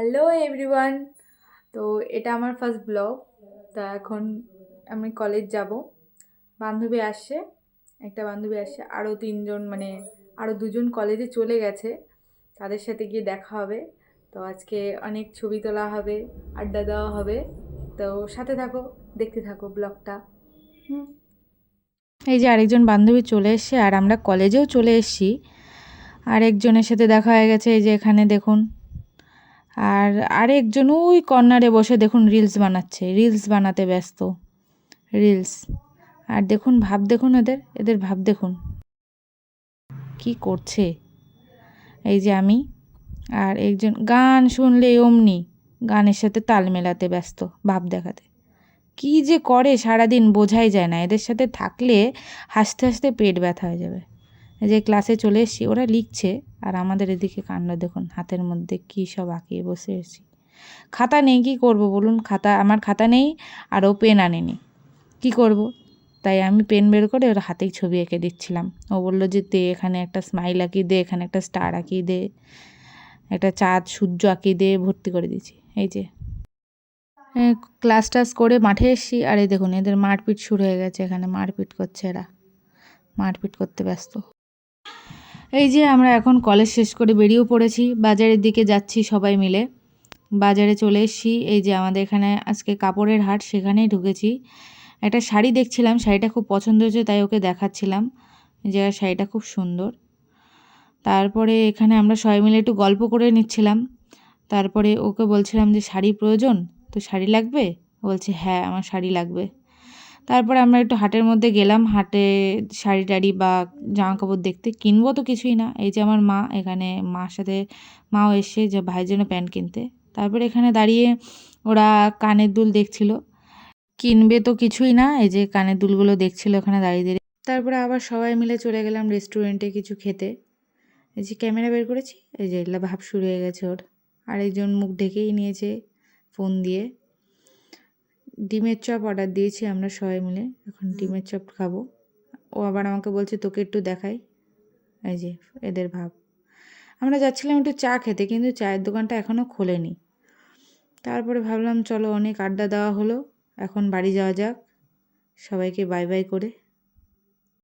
Hello everyone. তো এটা আমার ফার্স্ট ব্লগ তা এখন আমি কলেজ যাব। বান্ধবী আসছে। একটা বান্ধবী আসছে। আরও তিনজন মানে আরও দুজন কলেজে চলে গেছে। তাদের সাথে গিয়ে দেখা হবে। তো আজকে অনেক ছবি তোলা হবে, আড্ডা দেওয়া হবে। তো সাথে থাকো, দেখতে থাকো ব্লগটা হুম। এই যে আরেকজন বান্ধবী চলে এসছে, আর আমরা কলেজেও চলে এসেছি। আরেকজনের সাথে দেখা হয়ে গেছে। এই যে এখানে দেখুন আর আরেকজন ওই কর্নারে বসে দেখুন রিলস বানাচ্ছে রিলস বানাতে ব্যস্ত রিলস আর দেখুন, ভাব দেখুন এদের এদের ভাব দেখুন। কি করছে? এই যে আমি আর একজন গান শুনলে অমনি গানের সাথে তাল মেলাতে ব্যস্ত, ভাব দেখাতে। কি যে করে সারাদিন বোঝাই যায় না, এদের সাথে থাকলে হাসতে হাসতে পেট ব্যথা হয়ে যাবে। যে ক্লাসে চলে এসেছি, ওরা লিখছে আর আমাদের এদিকে কাণ্ড, দেখুন, হাতের মধ্যে কী সব আঁকিয়ে বসে এসেছি খাতা নেই, কি করব বলুন? খাতা, আমার খাতা নেই আর ও পেন আনেনি। কি করব? তাই আমি পেন বের করে ওর হাতেই ছবি এঁকে দিচ্ছিলাম। ও বলল যে, দে এখানে একটা স্মাইল আঁকিয়ে দে, এখানে একটা স্টার আঁকিয়ে দে, একটা চাঁদ, সূর্য আঁকিয়ে দে, ভর্তি করে দিয়েছি। এই যে। ক্লাস টাস করে মাঠে এসেছি আর এই দেখুন, এদের মারপিট শুরু হয়ে গেছে, এখানে মারপিট করছে এরা। মারপিট করতে ব্যস্ত। এই যে আমরা এখন কলেজ শেষ করে বেরিয়েও পড়েছি, বাজারের দিকে যাচ্ছি সবাই মিলে। বাজারে চলে এসেছি, এই যে আমাদের এখানে আজকে কাপড়ের হাট, সেখানেই ঢুকেছি। একটা শাড়ি দেখছিলাম, শাড়িটা খুব পছন্দ হয়েছে, তাই ওকে দেখাচ্ছিলাম। যে শাড়িটা খুব সুন্দর। তারপরে এখানে আমরা সবাই মিলে একটু গল্প করে নিচ্ছিলাম। তারপরে ওকে বলছিলাম যে, শাড়ি প্রয়োজন? তো শাড়ি লাগবে? বলছে হ্যাঁ আমার শাড়ি লাগবে। তারপরে আমরা একটু হাটের মধ্যে গেলাম। হাটে শাড়ি টাড়ি বা জামা কাপড় দেখতে কিনবো তো কিছুই না। এই যে আমার মা, এখানে মার সাথে মাও এসে যে ভাইয়ের জন্য প্যান্ট কিনতে। তারপরে এখানে দাঁড়িয়ে ওরা কানের দুল দেখছিল। কিনবে তো কিছুই না, এই যে কানের দুলগুলো দেখছিল ওখানে দাঁড়িয়ে দাঁড়িয়ে। তারপরে আবার সবাই মিলে চলে গেলাম রেস্টুরেন্টে কিছু খেতে। এই যে ক্যামেরা বের করেছি, এই যে ভাব শুরু হয়ে গেছে ওর। আরেকজন মুখ ঢেকেই নিয়েছে ফোন দিয়ে। ডিমের চপ অর্ডার দিয়েছি আমরা সবাই মিলে। এখন ডিমের চপ খাব। ও আবার আমাকে বলছে তোকে একটু দেখাই। এই যে এদের ভাব। আমরা যাচ্ছিলাম একটু চা খেতে কিন্তু চায়ের দোকানটা এখনও খোলেনি। তারপরে ভাবলাম চলো অনেক আড্ডা দেওয়া হলো এখন বাড়ি যাওয়া যাক। সবাইকে বাই বাই করে